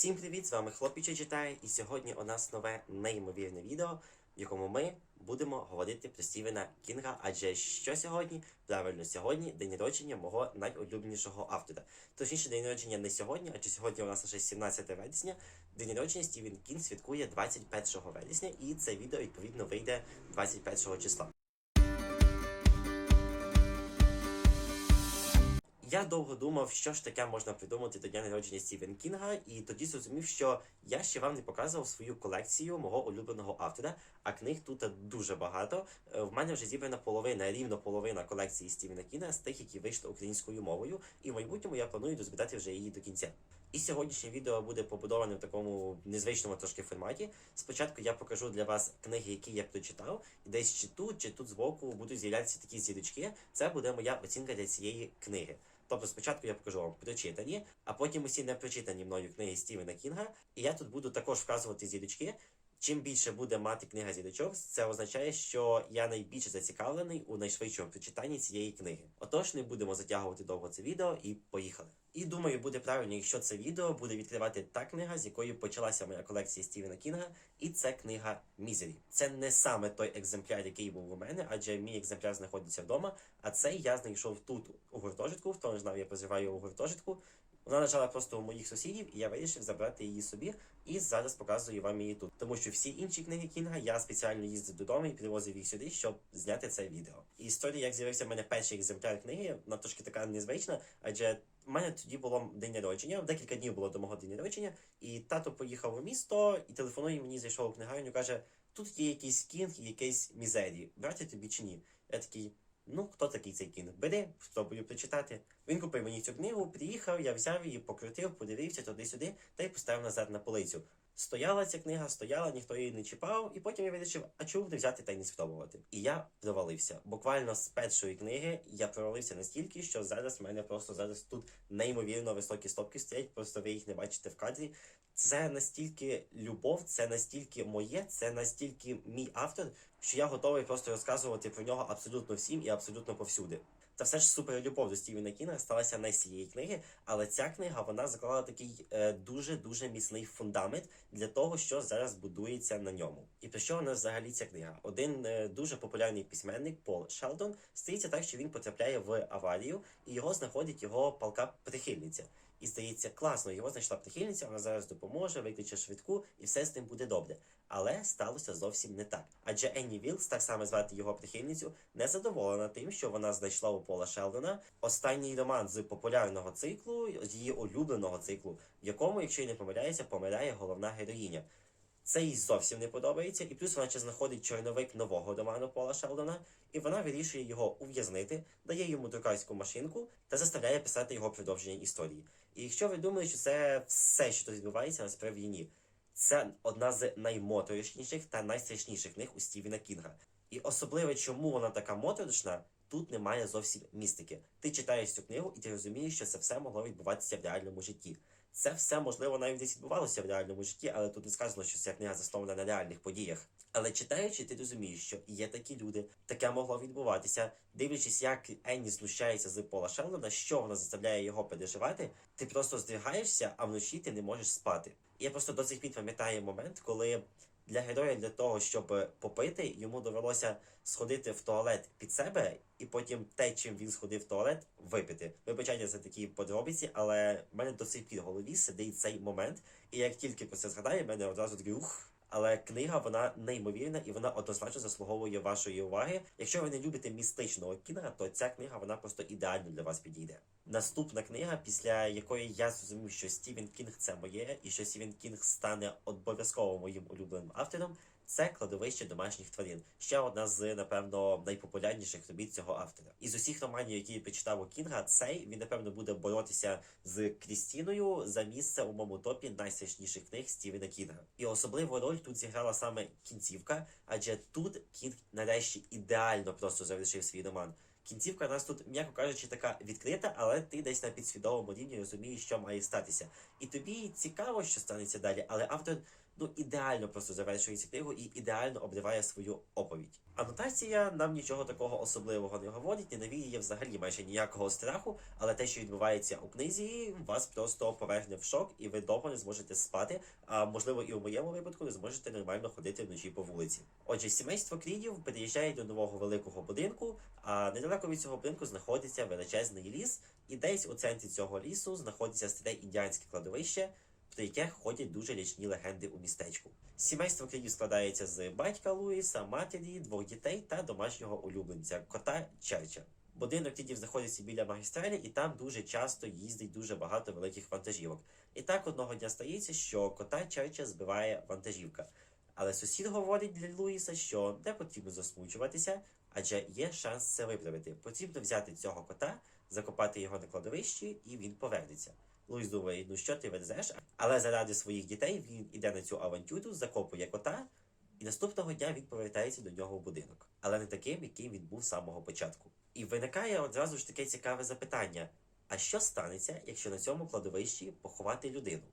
Всім привіт! З вами Хлопіче читає, і сьогодні у нас нове неймовірне відео, в якому ми будемо говорити про Стівена Кінга. Адже що сьогодні? Правильно, сьогодні день народження мого найулюбленішого автора. Точніше, день народження не сьогодні, адже сьогодні у нас лише 17 вересня. День народження Стівен Кінг святкує 21 вересня, і це відео відповідно вийде 21 числа. Я довго думав, що ж таке можна придумати до дня народження Стівен Кінга, і тоді зрозумів, що я ще вам не показував свою колекцію мого улюбленого автора, а книг тут дуже багато. Е, В мене вже зібрана половина, рівно половина колекції Стівена Кінга з тих, які вийшли українською мовою, і в майбутньому я планую дозбирати вже її до кінця. І сьогоднішнє відео буде побудоване в такому незвичному трошки форматі. Спочатку я покажу для вас книги, які я прочитав, і десь чи тут, чи тут збоку будуть з'являтися такі зірочки. Це буде моя оцінка для цієї книги. Тобто спочатку я покажу вам прочитані, а потім усі не прочитані мною книги Стівена Кінга. І я тут буду також вказувати зірочки. Чим більше буде мати книга зірочок, це означає, що я найбільше зацікавлений у найшвидшому прочитанні цієї книги. Отож, не будемо затягувати довго це відео і поїхали. І думаю, буде правильно, якщо це відео буде відкривати та книга, з якою почалася моя колекція Стівена Кінга, і це книга Мізері. Це не саме той екземпляр, який був у мене, адже мій екземпляр знаходиться вдома. А цей я знайшов тут у гуртожитку. Хто не знав, я проживаю у гуртожитку. Вона лежала просто у моїх сусідів, і я вирішив забрати її собі. І зараз показую вам її тут. Тому що всі інші книги Кінга я спеціально їздив додому і привозив їх сюди, щоб зняти це відео. І історія, як з'явився в мене перший екземпляр книги, вона трошки така незвична, адже в мене тоді було день народження, декілька днів було до мого день народження, і тато поїхав у місто і телефонує мені, зайшов у книгарню, каже: тут є якийсь кінг і якийсь мізерій. Брати тобі чи ні? Я такий. Ну, хто такий цей кінг? Бери, спробую прочитати. Він купив мені цю книгу, приїхав, я взяв її, покрутив, подивився туди-сюди та й поставив назад на полицю. Стояла ця книга, стояла, ніхто її не чіпав, і потім я вирішив, а чому б не взяти та й не спробувати. І я провалився. Буквально з першої книги я провалився настільки, що зараз в мене просто зараз тут неймовірно високі стопки стоять, просто ви їх не бачите в кадрі. Це настільки любов, це настільки моє, це настільки мій автор, що я готовий просто розказувати про нього абсолютно всім і абсолютно повсюди. Та все ж суперлюбов до Стівена Кінга сталася не з цієї книги, але ця книга вона заклала такий е, дуже дуже міцний фундамент для того, що зараз будується на ньому. І про що вона взагалі ця книга? Один е, дуже популярний письменник Пол Шелдон стається так, що він потрапляє в аварію, і його знаходить його палка прихильниця. І здається, класно, його знайшла прихильниця, вона зараз допоможе, викличе швидку, і все з тим буде добре. Але сталося зовсім не так. Адже Енні Вілкс, так само звати його прихильницю, не задоволена тим, що вона знайшла у Пола Шелдона останній роман з популярного циклу, її улюбленого циклу, в якому, якщо я не помиляюся, помирає головна героїня. Це їй зовсім не подобається, і плюс вона ще знаходить чорновик нового роману Пола Шелдона, і вона вирішує його ув'язнити, дає йому друкарську машинку та заставляє писати його продовження історії. І якщо ви думали, що це все, що тут відбувається, насправді ні. Це одна з наймоторошніших та найстрашніших книг у Стівена Кінга. І особливо, чому вона така моторошна, тут немає зовсім містики. Ти читаєш цю книгу і ти розумієш, що це все могло відбуватися в реальному житті. Це все можливо навіть десь відбувалося в реальному житті, але тут не сказано, що ця книга заснована на реальних подіях. Але читаючи, ти розумієш, що є такі люди, таке могло відбуватися. Дивлячись, як Енні знущається з Пола Шелдона, що вона заставляє його переживати, ти просто здригаєшся, а вночі ти не можеш спати. Я просто до цих пір пам'ятаю момент, коли для героя для того, щоб попити, йому довелося сходити в туалет під себе, і потім те, чим він сходив в туалет, випити. Вибачайте за такі подробиці, але в мене до сих пір в голові сидить цей момент, і як тільки про це згадаю, в мене одразу такий ух. Але книга вона неймовірна і вона однозначно заслуговує вашої уваги. Якщо ви не любите містичного кінга, то ця книга вона просто ідеально для вас підійде. Наступна книга, після якої я зрозумів, що Стівен Кінг це моє, і що Стівен Кінг стане обов'язково моїм улюбленим автором. Це кладовище домашніх тварин. Ще одна з, напевно, найпопулярніших робіт цього автора. Із усіх романів, які я прочитав у Кінга, цей він, напевно, буде боротися з Крістіною за місце у моєму топі найстрашніших книг Стівена Кінга. І особливу роль тут зіграла саме кінцівка, адже тут Кінг нарешті ідеально просто завершив свій роман. Кінцівка у нас тут, м'яко кажучи, така відкрита, але ти десь на підсвідомому рівні розумієш, що має статися. І тобі цікаво, що станеться далі, але автор ну ідеально просто завершує цю книгу і ідеально обриває свою оповідь. Анотація нам нічого такого особливого не говорить, не навіює взагалі майже ніякого страху, але те, що відбувається у книзі, вас просто поверне в шок, і ви довго не зможете спати. А можливо, і у моєму випадку не зможете нормально ходити вночі по вулиці. Отже, сімейство Крідів переїжджає до нового великого будинку, а недалеко від цього будинку знаходиться величезний ліс, і десь у центрі цього лісу знаходиться старе індіанське кладовище, про яке ходять дуже лічні легенди у містечку. Сімейство Крідів складається з батька Луїса, матері, двох дітей та домашнього улюбленця кота Черча. Будинок Крідів знаходиться біля магістралі, і там дуже часто їздить дуже багато великих вантажівок. І так одного дня стається, що кота Черча збиває вантажівка. Але сусід говорить для Луїса, що не потрібно засмучуватися, адже є шанс це виправити. Потрібно взяти цього кота, закопати його на кладовищі, і він повернеться. Луїс думає, ну що ти везеш? Але заради своїх дітей він іде на цю авантюру, закопує кота, і наступного дня він повертається до нього в будинок. Але не таким, яким він був з самого початку. І виникає одразу ж таке цікаве запитання: а що станеться, якщо на цьому кладовищі поховати людину?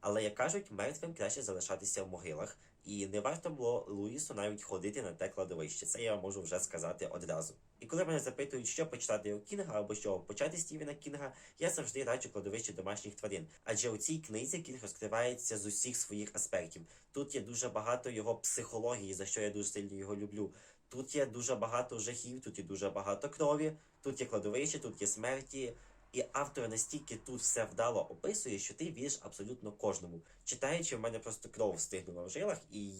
Але як кажуть, мертвим краще залишатися в могилах, і не варто було Луїсу навіть ходити на те кладовище. Це я можу вже сказати одразу. І коли мене запитують, що почитати у Кінга або що почати Стівена Кінга, я завжди раджу кладовище домашніх тварин. Адже у цій книзі Кінг розкривається з усіх своїх аспектів. Тут є дуже багато його психології, за що я дуже сильно його люблю. Тут є дуже багато жахів, тут є дуже багато крові, тут є кладовище, тут є смерті. І автор настільки тут все вдало описує, що ти віриш абсолютно кожному. Читаючи, в мене просто кров стигнула в жилах, і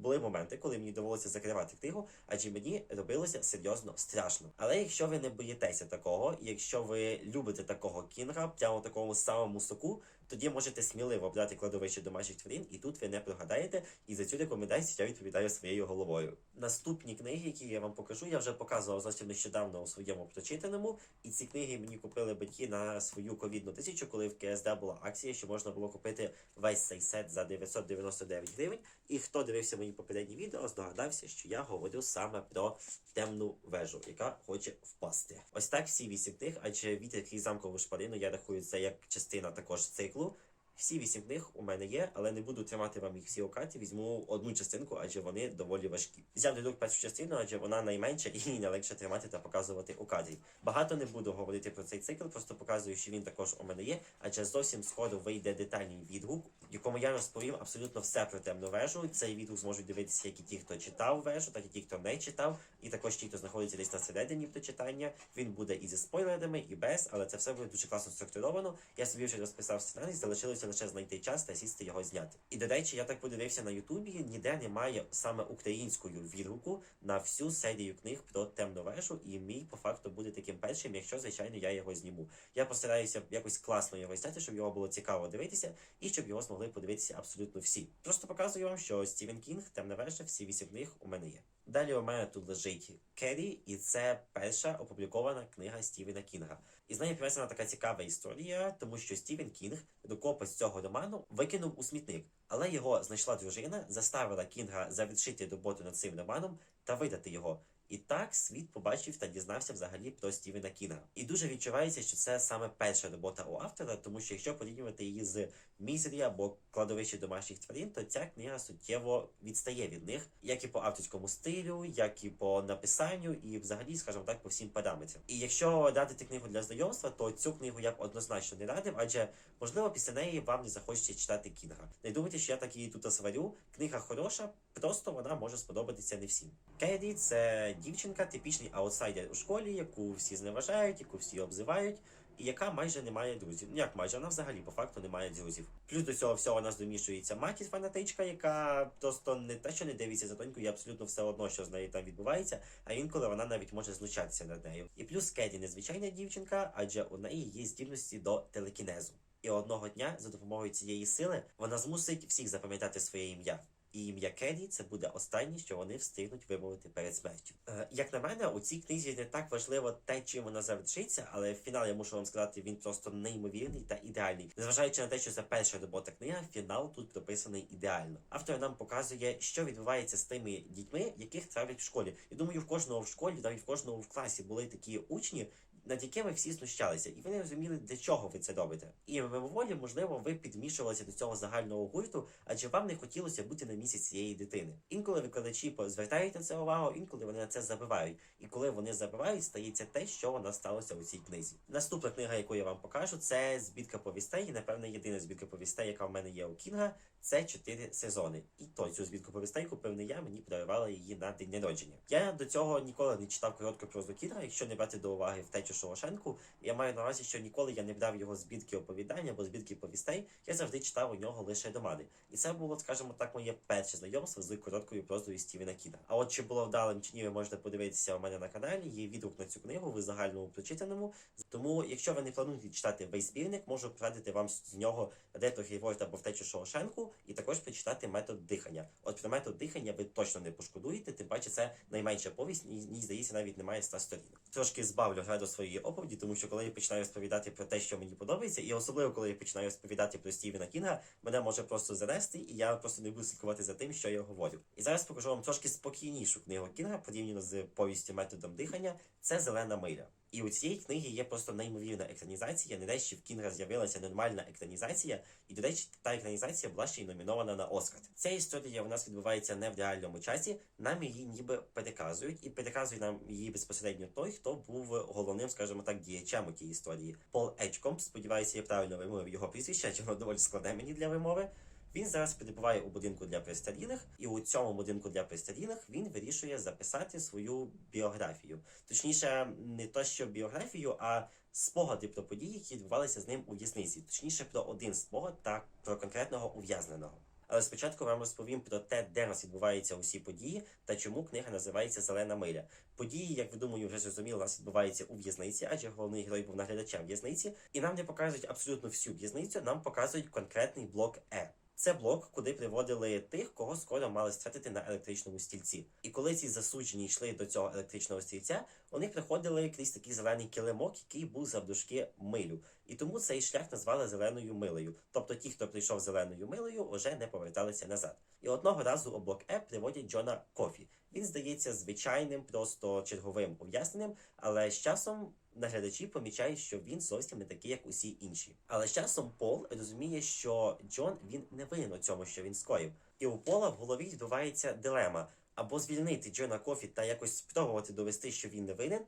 були моменти, коли мені довелося закривати книгу, адже мені робилося серйозно страшно. Але якщо ви не боїтеся такого, якщо ви любите такого кінга, прямо такому самому соку, тоді можете сміливо брати кладовище домашніх тварин, і тут ви не прогадаєте. І за цю рекомендацію я відповідаю своєю головою. Наступні книги, які я вам покажу, я вже показував зовсім нещодавно у своєму прочитаному. І ці книги мені купили батьки на свою ковідну тисячу, коли в КСД була акція, що можна було купити весь цей сет за 999 гривень. І хто дивився мої попередні відео, здогадався, що я говорю саме про темну вежу, яка хоче впасти. Ось так всі вісім книг, адже вітер крізь замкову шпарину я рахую це як частина також циклу. haklı Всі вісім книг у мене є, але не буду тримати вам їх всі у. Візьму одну частинку, адже вони доволі важкі. Взяв до рук першу частину, адже вона найменша і найлегше тримати та показувати у кадрі. Багато не буду говорити про цей цикл, просто показую, що він також у мене є, адже зовсім скоро вийде детальний відгук, в якому я розповім абсолютно все про темну вежу. Цей відгук зможуть дивитися як і ті, хто читав вежу, так і ті, хто не читав, і також ті, хто знаходиться десь на середині читання. Він буде і зі спойлерами, і без, але це все буде дуже класно структуровано. Я собі вже розписав сценарій, залишилося лише знайти час та сісти його зняти. І до речі, я так подивився на Ютубі, ніде немає саме українською відгуку на всю серію книг про темну вежу, і мій по факту буде таким першим, якщо звичайно я його зніму. Я постараюся якось класно його зняти, щоб його було цікаво дивитися, і щоб його змогли подивитися абсолютно всі. Просто показую вам, що Стівен Кінг, темна вежа, всі вісім книг у мене є. Далі у мене тут лежить Керрі, і це перша опублікована книга Стівена Кінга. І з нею пов'язана така цікава історія, тому що Стівен Кінг рукопис цього роману викинув у смітник, але його знайшла дружина, заставила Кінга завершити роботу над цим романом та видати його. І так світ побачив та дізнався взагалі про Стівена Кінга. І дуже відчувається, що це саме перша робота у автора, тому що якщо порівнювати її з Мізері або кладовище домашніх тварин, то ця книга суттєво відстає від них, як і по авторському стилю, як і по написанню, і взагалі, скажімо так, по всім параметрам. І якщо радити книгу для знайомства, то цю книгу я б однозначно не радив, адже можливо після неї вам не захочеться читати Кінга. Не думайте, що я так її тут сварю. Книга хороша, просто вона може сподобатися не всім. Кеді це дівчинка, типічний аутсайдер у школі, яку всі зневажають, яку всі обзивають. І яка майже не має друзів. Ну як майже, вона взагалі по факту не має друзів. Плюс до цього всього нас домішується матір фанатичка, яка просто не те, що не дивиться за донькою, і абсолютно все одно, що з нею там відбувається, а інколи вона навіть може знущатися над нею. І плюс Кеді незвичайна дівчинка, адже у неї є здібності до телекінезу. І одного дня за допомогою цієї сили вона змусить всіх запам'ятати своє ім'я. І ім'я Кеді це буде останнє, що вони встигнуть вимовити перед смертю. Е, як на мене, у цій книзі не так важливо те, чим вона завершиться, але фінал я мушу вам сказати, він просто неймовірний та ідеальний. Незважаючи на те, що це перша робота книга, фінал тут прописаний ідеально. Автор нам показує, що відбувається з тими дітьми, яких травлять в школі. І думаю, в кожного в школі, навіть в кожного в класі були такі учні. Над якими всі знущалися, і ви не розуміли, для чого ви це робите. І мимоволі, можливо, ви підмішувалися до цього загального гурту, адже вам не хотілося бути на місці цієї дитини. Інколи викладачі звертають на це увагу, інколи вони на це забивають. І коли вони забивають, стається те, що нас сталося у цій книзі. Наступна книга, яку я вам покажу, це збірка повістей. І напевно єдина збірка повістей, яка в мене є у Кінга. Це чотири сезони. І то цю збірку повістей купив я, мені подарувала її на день народження. Я до цього ніколи не читав коротку прозу Кінга, якщо не брати до уваги втечу Шоушенку. Я маю на увазі, що ніколи я не брав його збірки оповідань або збірки повістей. Я завжди читав у нього лише романи. І це було, скажімо так, моє перше знайомство з короткою прозою Стівена Кіна. А от чи було вдалим чи ні, ви можете подивитися у мене на каналі. Є відгук на цю книгу в загальному прочитаному. Тому, якщо ви не плануєте читати весь збірник, можу порадити вам з нього Ретро Гейворд або втечу Шоушенку, і також прочитати метод дихання. От про метод дихання ви точно не пошкодуєте, тим паче це найменша повість, і мені здається, навіть немає 100 сторінок. Трошки збавлю граду своєї оповіді, тому що коли я починаю розповідати про те, що мені подобається, і особливо коли я починаю розповідати про Стівена Кінга, мене може просто занести, і я просто не буду слідкувати за тим, що я говорю. І зараз покажу вам трошки спокійнішу книгу Кінга, порівняно з повістю методом дихання. Це зелена миля. І у цієї книги є просто неймовірна екранізація. Нарешті в Кінга з'явилася нормальна екранізація, і до речі, та екранізація була ще й номінована на Оскар. Ця історія у нас відбувається не в реальному часі. Нам її ніби переказують, і переказує нам її безпосередньо той, хто був головним, скажімо так, діячем у тій історії. Пол Ечкомп, сподіваюся, я правильно вимовив його прізвище, адже воно доволі складне мені для вимови. Він зараз перебуває у будинку для престарілих, і у цьому будинку для престарілих він вирішує записати свою біографію. Точніше, не то що біографію, а спогади про події, які відбувалися з ним у в'язниці. Точніше, про один спогад та про конкретного ув'язненого. Але спочатку вам розповім про те, де нас відбуваються усі події та чому книга називається Зелена миля. Події, як ви думаю, вже зрозуміли, у нас відбуваються у в'язниці, адже головний герой був наглядачем в'язниці, і нам не показують абсолютно всю в'язницю, нам показують конкретний блок Е. Це блок, куди приводили тих, кого скоро мали стратити на електричному стільці. І коли ці засуджені йшли до цього електричного стільця, вони приходили крізь такий зелений килимок, який був завдовжки милю. І тому цей шлях назвали зеленою милею. Тобто ті, хто прийшов зеленою милею, вже не поверталися назад. І одного разу у блок Е приводять Джона Кофі. Він здається звичайним, просто черговим ув'язненим, але з часом наглядачі помічають, що він зовсім не такий, як усі інші. Але з часом Пол розуміє, що Джон він не винен у цьому, що він скоїв. І у Пола в голові відбувається дилема або звільнити Джона Кофі та якось спробувати довести, що він не винен,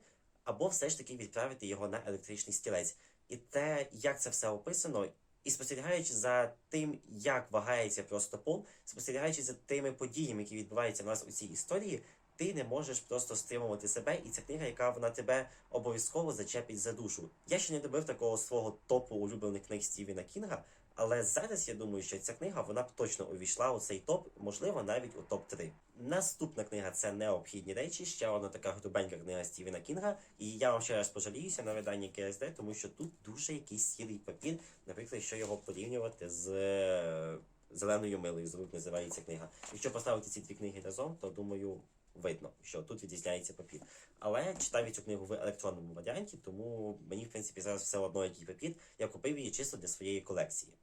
або все ж таки відправити його на електричний стілець. І те, як це все описано, і спостерігаючи за тим, як вагається просто пол, спостерігаючи за тими подіями, які відбуваються в нас у цій історії, ти не можеш просто стримувати себе, і ця книга, яка вона тебе обов'язково зачепить за душу. Я ще не добив такого свого топу улюблених книг Стівена Кінга, але зараз я думаю, що ця книга вона б точно увійшла у цей топ, можливо, навіть у топ 3 Наступна книга це необхідні речі. Ще одна така грубенька книга Стівена Кінга. І я вам ще раз пожаліюся на виданні КСД, тому що тут дуже якийсь сірий папір, наприклад, якщо його порівнювати з е, зеленою милою, звук називається книга. Якщо поставити ці дві книги разом, то думаю. Видно, що тут відрізняється папір. Але читаю цю книгу в електронному варіанті, тому мені, в принципі, зараз все одно який папір. Я купив її чисто для своєї колекції.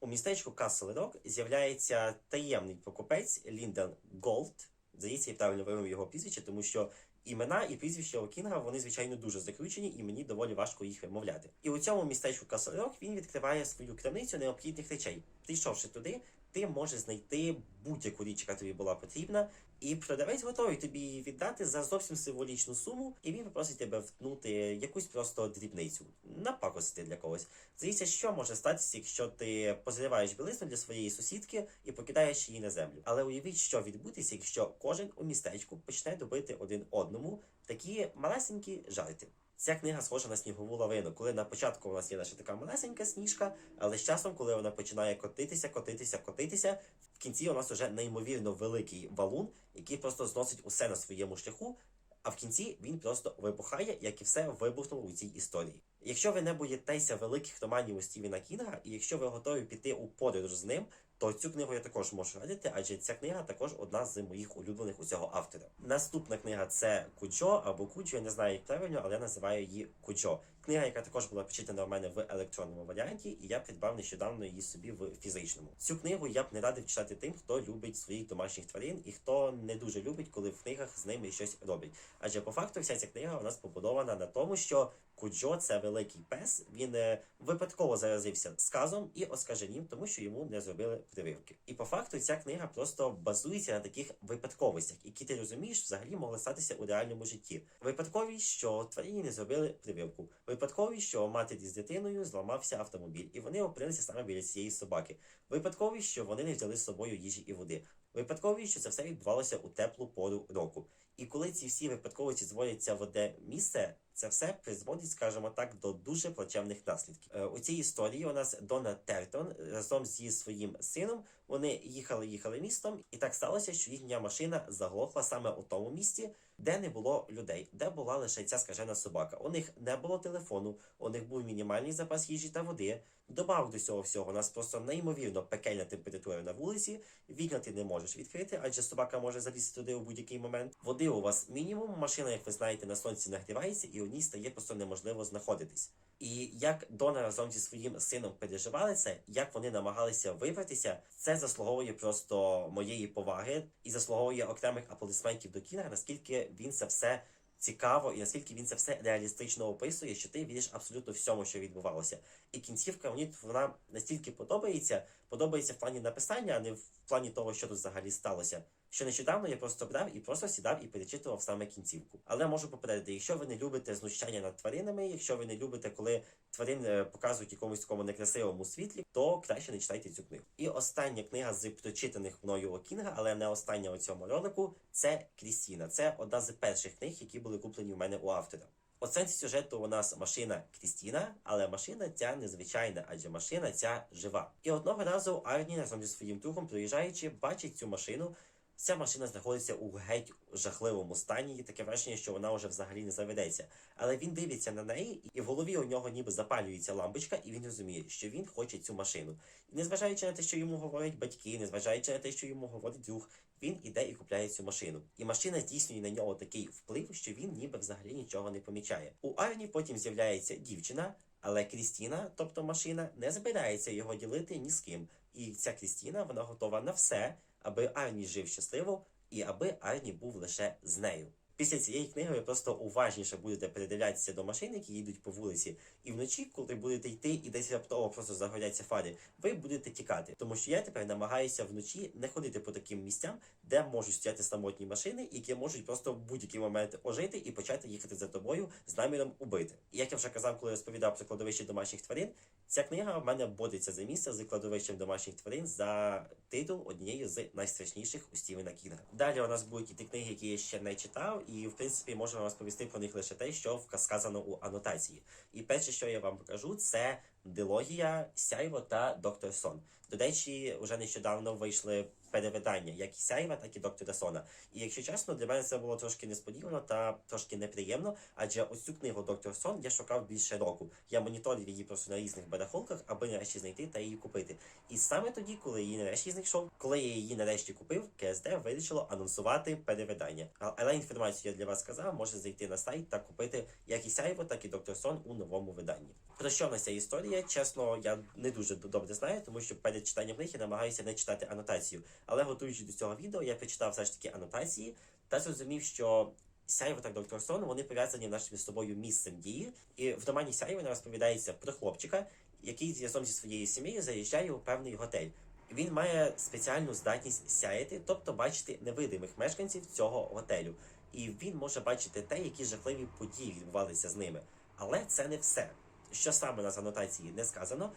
У містечку Rock з'являється таємний покупець Лінден Голд. Здається, я правильно вимовив його прізвище, тому що імена і прізвища у Кінга вони звичайно дуже закручені, і мені доволі важко їх вимовляти. І у цьому містечку Rock він відкриває свою крамницю необхідних речей. Прийшовши туди, ти можеш знайти будь-яку річ, яка тобі була потрібна, і продавець готовий тобі її віддати за зовсім символічну суму, і він попросить тебе втнути якусь просто дрібницю, напакости для когось. Здається, що може статися, якщо ти позриваєш білизну для своєї сусідки і покидаєш її на землю. Але уявіть, що відбудеться, якщо кожен у містечку почне добити один одному такі малесенькі жарти. Ця книга схожа на снігову лавину, коли на початку у нас є лише така малесенька сніжка, але з часом, коли вона починає котитися, котитися, котитися, в кінці у нас вже неймовірно великий валун, який просто зносить усе на своєму шляху. А в кінці він просто вибухає, як і все вибухнуло у цій історії. Якщо ви не боїтеся великих романів у Стівена Кінга, і якщо ви готові піти у подорож з ним, то цю книгу я також можу радити, адже ця книга також одна з моїх улюблених у цього автора. Наступна книга це Куджо або Куджо, я не знаю як правильно, але я називаю її Куджо. Книга, яка також була прочитана в мене в електронному варіанті, і я придбав нещодавно її собі в фізичному. Цю книгу я б не радив читати тим, хто любить своїх домашніх тварин і хто не дуже любить, коли в книгах з ними щось роблять. Адже по факту вся ця книга у нас побудована на тому, що Куджо це великий пес. Він е, випадково заразився сказом і оскаженім, тому що йому не зробили прививки. І по факту ця книга просто базується на таких випадковостях, які ти розумієш, взагалі могли статися у реальному житті. Випадковість, що тварині не зробили прививку. Випадковість, що матері з дитиною зламався автомобіль, і вони опинилися саме біля цієї собаки. Випадковість, що вони не взяли з собою їжі і води. Випадковість, що це все відбувалося у теплу пору року. І коли ці всі випадковості зводяться в одне місце, це все призводить, скажімо так, до дуже плачевних наслідків. Е, У цій історії у нас Дона Тертон разом зі своїм сином вони їхали, їхали містом, і так сталося, що їхня машина заглохла саме у тому місці, де не було людей, де була лише ця скажена собака. У них не було телефону, у них був мінімальний запас їжі та води. Добавок до цього всього, у нас просто неймовірно пекельна температура на вулиці. Вікна ти не можеш відкрити, адже собака може залізти туди у будь-який момент. Води у вас мінімум. Машина, як ви знаєте, на сонці нагрівається, і у ній стає просто неможливо знаходитись. І як Дона разом зі своїм сином переживали це, як вони намагалися вибратися, це заслуговує просто моєї поваги і заслуговує окремих аплодисментів до Кінга, наскільки він це все цікаво і наскільки він це все реалістично описує, що ти віриш абсолютно всьому, що відбувалося. І кінцівка мені вона настільки подобається, подобається в плані написання, а не в плані того, що тут взагалі сталося. Що нещодавно я просто брав і просто сідав і перечитував саме кінцівку. Але можу попередити, якщо ви не любите знущання над тваринами, якщо ви не любите, коли тварин е, показують якомусь такому некрасивому світлі, то краще не читайте цю книгу. І остання книга з прочитаних мною у Кінга, але не остання у цьому ролику, це Крістіна. Це одна з перших книг, які були куплені у мене у автора. У сенсі сюжету у нас машина Крістіна, але машина ця незвичайна, адже машина ця жива. І одного разу Арні разом зі своїм другом, проїжджаючи, бачить цю машину. Ця машина знаходиться у геть жахливому стані, і таке враження, що вона вже взагалі не заведеться. Але він дивиться на неї, і в голові у нього ніби запалюється лампочка, і він розуміє, що він хоче цю машину. І незважаючи на те, що йому говорять батьки, незважаючи на те, що йому говорить друг, він іде і купляє цю машину. І машина здійснює на нього такий вплив, що він ніби взагалі нічого не помічає. У Арні потім з'являється дівчина, але Крістіна, тобто машина, не збирається його ділити ні з ким. І ця Крістіна вона готова на все, аби Арні жив щасливо і аби Арні був лише з нею. Після цієї книги ви просто уважніше будете передивлятися до машин, які їдуть по вулиці, і вночі, коли будете йти і десь раптово просто загоряться фари, ви будете тікати. Тому що я тепер намагаюся вночі не ходити по таким місцям, де можуть стояти самотні машини, які можуть просто в будь-який момент ожити і почати їхати за тобою з наміром убити. І як я вже казав, коли розповідав про кладовище домашніх тварин, ця книга в мене бореться за місце з кладовищем домашніх тварин за титул однієї з найстрашніших у Стівена Кінга. Далі у нас будуть ті книги, які я ще не читав, і в принципі можемо розповісти про них лише те, що сказано у анотації. І перше, що я вам покажу, це дилогія Сяйво та Доктор Сон. До речі, вже нещодавно вийшли перевидання як і Сяєва, так і доктора Сона. І якщо чесно, для мене це було трошки несподівано та трошки неприємно, адже ось цю книгу Доктор Сон я шукав більше року. Я моніторив її просто на різних барахолках, аби нарешті знайти та її купити. І саме тоді, коли її нарешті знайшов, коли я її нарешті купив, КСД вирішило анонсувати перевидання. Але інформацію я для вас сказав, можете зайти на сайт та купити як і Сяєво, так і Доктор Сон у новому виданні. Про що в нас ця історія? Чесно, я не дуже добре знаю, тому що перед читанням книги намагаюся не читати анотацію. Але готуючись до цього відео, я прочитав все ж таки анотації та зрозумів, що Сяєво та Доктор Сон вони пов'язані нашим між собою місцем дії. І в романі Сяєво розповідається про хлопчика, який разом зі своєю сім'єю заїжджає у певний готель. Він має спеціальну здатність сяяти, тобто бачити невидимих мешканців цього готелю. І він може бачити те, які жахливі події відбувалися з ними. Але це не все. Що саме на анотації не сказано,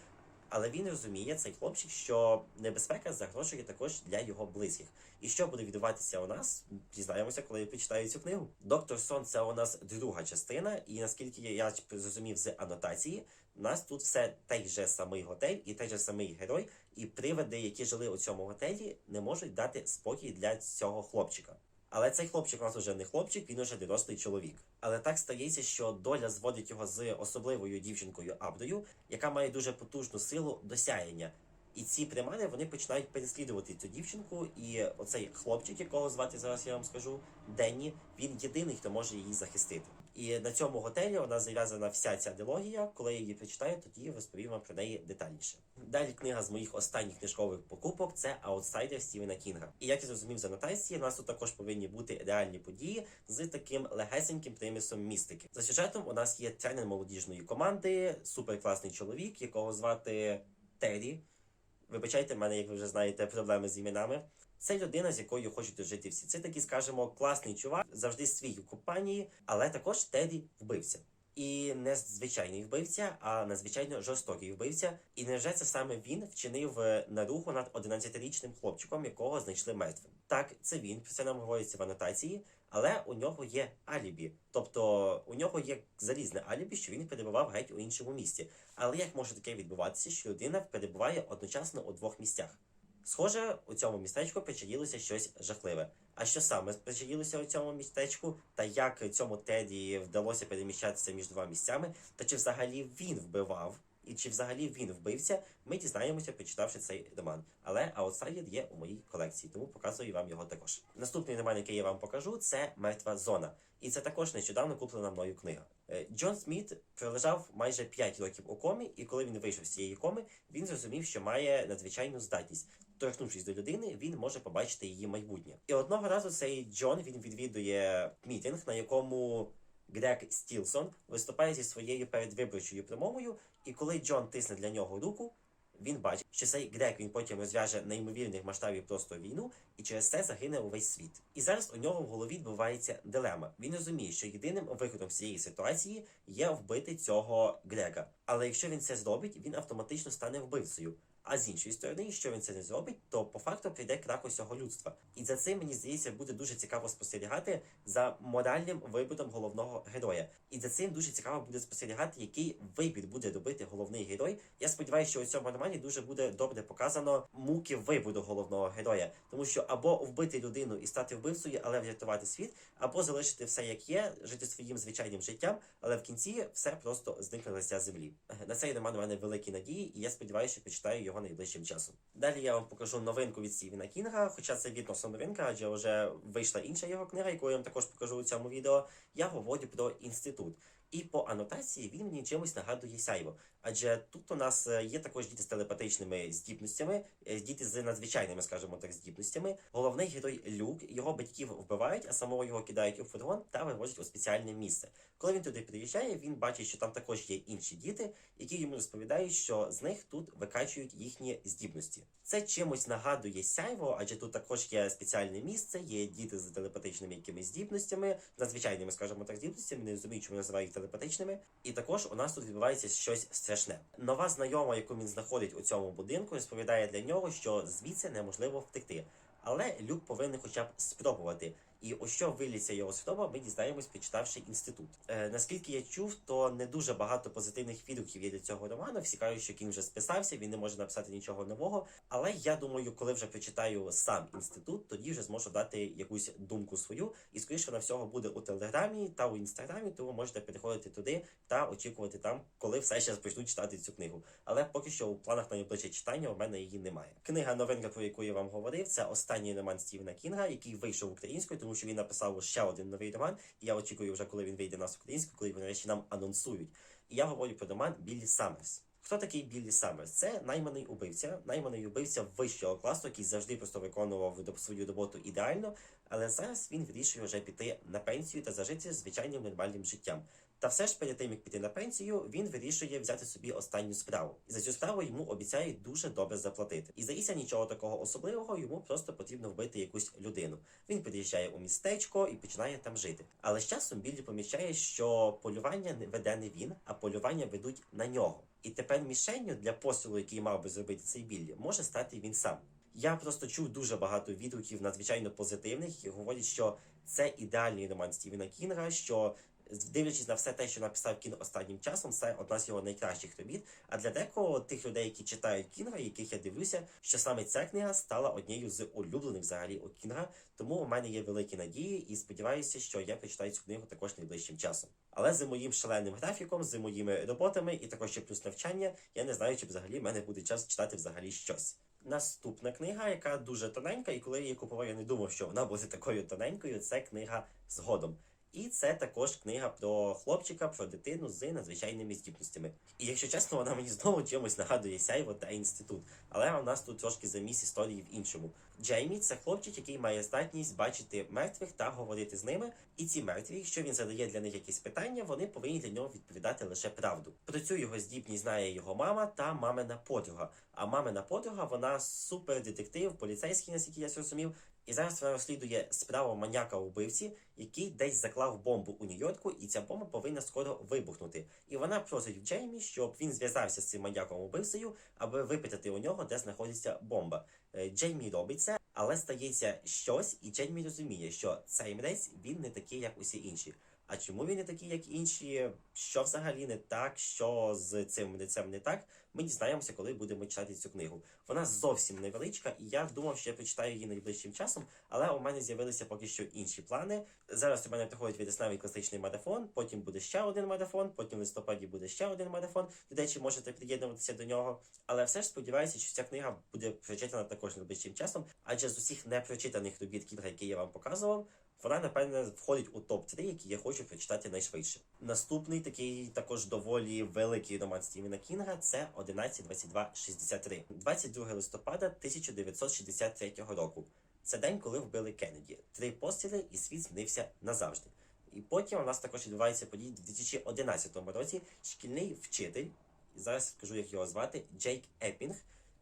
але він розуміє, цей хлопчик, що небезпека загрожує також для його близьких. І що буде відбуватися у нас, дізнаємося, коли я прочитаю цю книгу. Доктор Сон це у нас друга частина, і наскільки я зрозумів з анотації, у нас тут все той же самий готель і той же самий герой, і привиди, які жили у цьому готелі, не можуть дати спокій для цього хлопчика. Але цей хлопчик у нас вже не хлопчик, він уже дорослий чоловік. Але так стається, що доля зводить його з особливою дівчинкою Абдою, яка має дуже потужну силу досяяння. І ці примари вони починають переслідувати цю дівчинку, і оцей хлопчик, якого звати зараз я вам скажу, Денні, він єдиний, хто може її захистити. І на цьому готелі нас зав'язана вся ця дилогія. Коли я її прочитаю, тоді розповім вам про неї детальніше. Далі книга з моїх останніх книжкових покупок це Аутсайдер Стівена Кінга. І як я зрозумів з анотації, у нас тут також повинні бути реальні події з таким легесеньким примісом містики. За сюжетом у нас є тренер молодіжної команди, суперкласний чоловік, якого звати Террі. Вибачайте, в мене, як ви вже знаєте, проблеми з іменами. Це людина, з якою хочуть жити всі. Це такий, скажімо, класний чувак, завжди свій у компанії, але також Теді вбивця. І не звичайний вбивця, а надзвичайно жорстокий вбивця. І невже це саме він вчинив е, наруху над 11-річним хлопчиком, якого знайшли мертвим? Так, це він, про це нам говориться в анотації, але у нього є алібі. Тобто у нього є залізне алібі, що він перебував геть у іншому місці. Але як може таке відбуватися, що людина перебуває одночасно у двох місцях? Схоже, у цьому містечку причаїлося щось жахливе. А що саме причаїлося у цьому містечку, та як цьому Теді вдалося переміщатися між двома місцями, та чи взагалі він вбивав, і чи взагалі він вбивця, ми дізнаємося, прочитавши цей роман. Але аутсайдер є у моїй колекції, тому показую вам його також. Наступний роман, який я вам покажу, це Мертва зона. І це також нещодавно куплена мною книга. Е, Джон Сміт пролежав майже 5 років у комі, і коли він вийшов з цієї коми, він зрозумів, що має надзвичайну здатність. Торкнувшись до людини, він може побачити її майбутнє. І одного разу цей Джон він відвідує мітинг, на якому Грег Стілсон виступає зі своєю передвиборчою промовою. І коли Джон тисне для нього руку, він бачить, що цей Грег він потім розв'яже неймовірних масштабів просто війну, і через це загине увесь світ. І зараз у нього в голові відбувається дилема. Він розуміє, що єдиним виходом з цієї ситуації є вбити цього Грега. Але якщо він це зробить, він автоматично стане вбивцею. А з іншої сторони, якщо він це не зробить, то по факту прийде крах усього людства. І за цим мені здається буде дуже цікаво спостерігати за моральним вибором головного героя. І за цим дуже цікаво буде спостерігати, який вибір буде робити головний герой. Я сподіваюся, що у цьому романі дуже буде добре показано муки вибору головного героя, тому що або вбити людину і стати вбивцею, але врятувати світ, або залишити все як є, жити своїм звичайним життям, але в кінці все просто зникне лиця землі. На цей роман у мене великі надії, і я сподіваюся, що почитаю його найближчим часом. Далі я вам покажу новинку від Стівена Кінга, хоча це відносно новинка, адже вже вийшла інша його книга, яку я вам також покажу у цьому відео. Я говорю про інститут. І по анотації він мені чимось нагадує сяйво. Адже тут у нас е, є також діти з телепатичними здібностями, е, діти з надзвичайними, скажімо так, здібностями. Головний герой Люк, його батьків вбивають, а самого його кидають у фургон та вивозять у спеціальне місце. Коли він туди приїжджає, він бачить, що там також є інші діти, які йому розповідають, що з них тут викачують їхні здібності. Це чимось нагадує сяйво, адже тут також є спеціальне місце, є діти з телепатичними якимись здібностями, надзвичайними, скажімо так, здібностями, не розумію, чому називають телепатичними. І також у нас тут відбувається щось страшне. Нова знайома, яку він знаходить у цьому будинку, розповідає для нього, що звідси неможливо втекти. Але Люк повинен хоча б спробувати. І у що виліться його спроба, ми дізнаємось, почитавши інститут. Е, наскільки я чув, то не дуже багато позитивних відгуків є до цього роману. Всі кажуть, що Кін вже списався, він не може написати нічого нового. Але я думаю, коли вже прочитаю сам інститут, тоді вже зможу дати якусь думку свою. І скоріше на всього буде у телеграмі та у інстаграмі, тому можете переходити туди та очікувати там, коли все ще почнуть читати цю книгу. Але поки що у планах на найближче читання у мене її немає. Книга новинка, про яку я вам говорив, це останній роман Стівена Кінга, який вийшов українською, тому що він написав ще один новий роман. І я очікую вже, коли він вийде нас українською, коли вони речі нам анонсують. І я говорю про роман Біллі Саммерс. Хто такий Біллі Саммерс? Це найманий убивця, найманий убивця вищого класу, який завжди просто виконував свою роботу ідеально, але зараз він вирішує вже піти на пенсію та зажити звичайним нормальним життям. Та все ж перед тим, як піти на пенсію, він вирішує взяти собі останню справу. І за цю справу йому обіцяють дуже добре заплатити. І здається, нічого такого особливого, йому просто потрібно вбити якусь людину. Він приїжджає у містечко і починає там жити. Але з часом Біллі помічає, що полювання не веде не він, а полювання ведуть на нього. І тепер мішенню для посилу, який мав би зробити цей Біллі, може стати він сам. Я просто чув дуже багато відгуків надзвичайно позитивних, які говорять, що це ідеальний роман Стівена Кінга, що Дивлячись на все те, що написав Кінг останнім часом, це одна з його найкращих робіт. А для декого тих людей, які читають Кінга, яких я дивлюся, що саме ця книга стала однією з улюблених взагалі у Кінга. Тому у мене є великі надії і сподіваюся, що я прочитаю цю книгу також найближчим часом. Але з моїм шаленим графіком, з моїми роботами і також ще плюс навчання, я не знаю, чи взагалі в мене буде час читати взагалі щось. Наступна книга, яка дуже тоненька, і коли я її купував, я не думав, що вона буде такою тоненькою. Це книга згодом. І це також книга про хлопчика, про дитину з надзвичайними здібностями. І якщо чесно, вона мені знову чимось нагадує сяйво та інститут. Але у нас тут трошки заміс історії в іншому. Джеймі це хлопчик, який має здатність бачити мертвих та говорити з ними. І ці мертві, якщо він задає для них якісь питання, вони повинні для нього відповідати лише правду. Про цю його здібність знає його мама та мамина подруга. А мамина подруга вона супердетектив, поліцейський, наскільки я зрозумів. І зараз розслідує справу маніяка вбивці, який десь заклав бомбу у Нью-Йорку, і ця бомба повинна скоро вибухнути. І вона просить Джеймі, щоб він зв'язався з цим маньяком убивцею, аби випитати у нього, де знаходиться бомба. Е, Джеймі робить це, але стається щось, і Джеймі розуміє, що цей мрець він не такий, як усі інші. А чому він не такий, як інші? Що взагалі не так, що з цим мрецем не так? Ми дізнаємося, коли будемо читати цю книгу. Вона зовсім невеличка, і я думав, що я прочитаю її найближчим часом, але у мене з'явилися поки що інші плани. Зараз у мене приходить відеснавий класичний марафон, потім буде ще один марафон, потім в листопаді буде ще один марафон. До речі, можете приєднуватися до нього. Але все ж сподіваюся, що ця книга буде прочитана також найближчим часом, адже з усіх непрочитаних робіт які я вам показував. Вона, напевне, входить у топ-3, які я хочу прочитати найшвидше. Наступний такий також доволі великий роман Стівена Кінга це 11.22.63. 22 листопада 1963 року. Це день, коли вбили Кеннеді. Три постріли і світ змінився назавжди. І потім у нас також відбувається події в 2011 році. Шкільний вчитель, і зараз скажу, як його звати, Джейк Еппінг.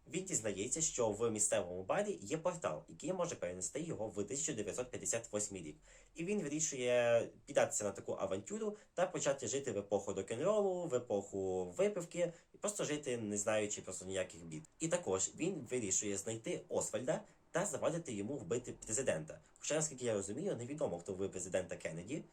Він дізнається, що в місцевому барі є портал, який може перенести його в 1958 рік. І він вирішує піддатися на таку авантюру та почати жити в епоху рок-н-ролу, в епоху випивки, і просто жити, не знаючи просто ніяких бід. І також він вирішує знайти Освальда та завадити йому вбити президента. Хоча, наскільки я розумію, невідомо, хто вбив президента Кеннеді,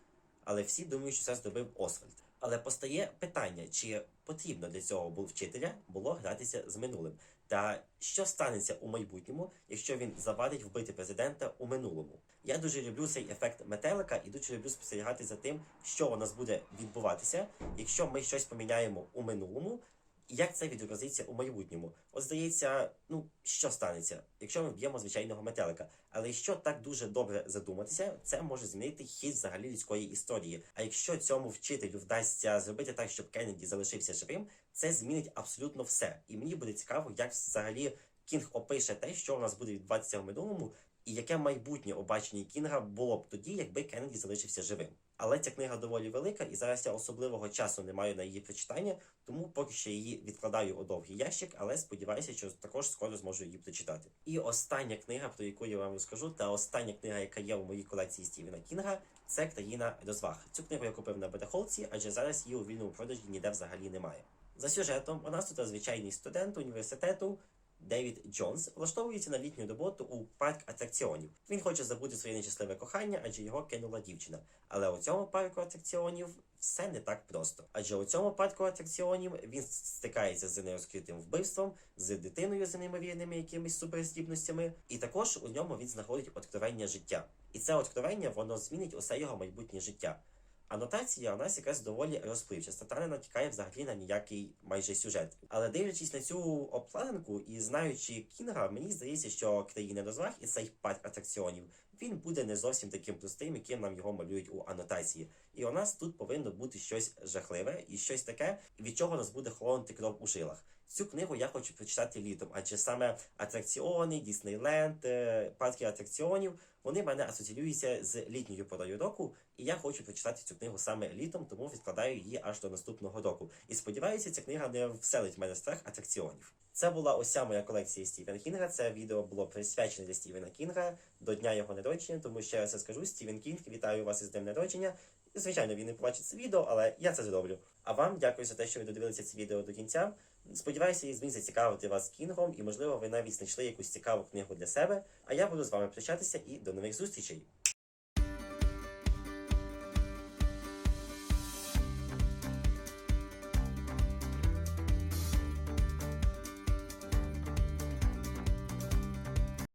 але всі думають, що це зробив Освальд. Але постає питання, чи потрібно для цього був вчителя було гратися з минулим. Та що станеться у майбутньому, якщо він завадить вбити президента у минулому? Я дуже люблю цей ефект метелика і дуже люблю спостерігати за тим, що у нас буде відбуватися, якщо ми щось поміняємо у минулому, як це відобразиться у майбутньому. От здається, ну що станеться, якщо ми вб'ємо звичайного метелика. Але якщо так дуже добре задуматися, це може змінити хід взагалі людської історії. А якщо цьому вчителю вдасться зробити так, щоб Кеннеді залишився живим, це змінить абсолютно все. І мені буде цікаво, як взагалі Кінг опише те, що у нас буде відбуватися в минулому, і яке майбутнє обачення Кінга було б тоді, якби Кеннеді залишився живим. Але ця книга доволі велика, і зараз я особливого часу не маю на її прочитання, тому поки що її відкладаю у довгий ящик, але сподіваюся, що також скоро зможу її прочитати. І остання книга, про яку я вам розкажу, та остання книга, яка є в моїй колекції Стівена Кінга, це країна розваг. Цю книгу я купив на бетахолці, адже зараз її у вільному продажі ніде взагалі немає. За сюжетом у нас тут звичайний студент університету. Девід Джонс влаштовується на літню роботу у парк атракціонів. Він хоче забути своє нещасливе кохання, адже його кинула дівчина. Але у цьому парку атракціонів все не так просто. Адже у цьому парку атракціонів він стикається з нерозкритим вбивством, з дитиною з неймовірними якимись суперздібностями, і також у ньому він знаходить откровення життя. І це откровення воно змінить усе його майбутнє життя. Анотація у нас якраз доволі розпливчаста, та не натякає взагалі на ніякий майже сюжет. Але дивлячись на цю обкладинку і знаючи Кінга, мені здається, що країна розваг і цей парк атракціонів він буде не зовсім таким простим, яким нам його малюють у анотації. І у нас тут повинно бути щось жахливе і щось таке, від чого нас буде холонити кров у жилах. Цю книгу я хочу прочитати літом, адже саме атракціони, Діснейленд, е, парки атракціонів вони мене асоціюються з літньою порою року, і я хочу прочитати цю книгу саме літом, тому відкладаю її аж до наступного року. І сподіваюся, ця книга не вселить в мене страх атракціонів. Це була уся моя колекція Стівена Кінга. Це відео було присвячене для Стівена Кінга до дня його народження. Тому ще раз скажу, Стівен Кінг, вітаю вас із днем народження. Звичайно, він не побачить це відео, але я це зроблю. А вам дякую за те, що ви додивилися це відео до кінця. Сподіваюся, я зміг зацікавити вас кінгом, і можливо ви навіть знайшли якусь цікаву книгу для себе. А я буду з вами прощатися і до нових зустрічей.